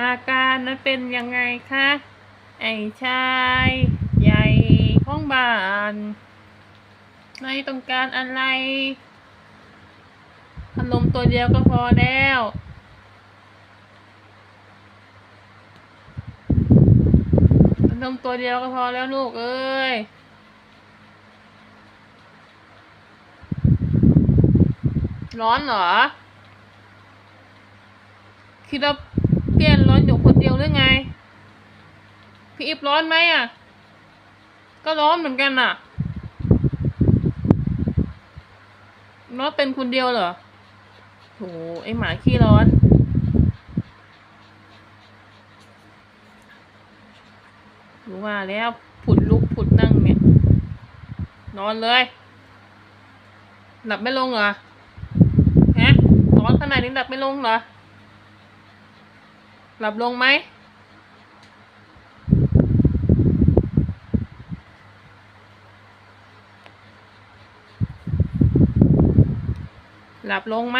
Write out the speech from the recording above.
อาการนั้นเป็นยังไงคะ ไอ้ชายใหญ่ของบ้านไม่ต้องการอะไรพัดลมตัวเดียวก็พอแล้วพัดลมตัวเดียวก็พอแล้วลูกเอ้ยร้อนเหรอคิดว่า เปลี่ยนร้อนอยู่คนเดียวหรือไง พี่อิบร้อนไหมอะ ก็ร้อนเหมือนกันอะร้อนเป็นคนเดียวเหรอโถไอหมาขี้ร้อน รู้ว่าแล้วผุดลุกผุดนั่งเนี่ย นอนเลย หลับไม่ลงเหรอ ฮะร้อนขนาดนี้หลับไม่ลงเหรอ หลับลงไหม หลับลงไหม